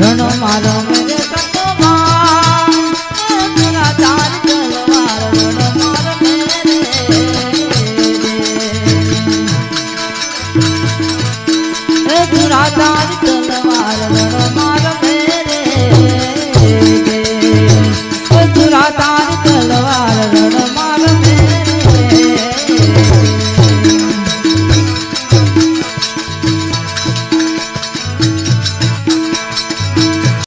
રણો મારો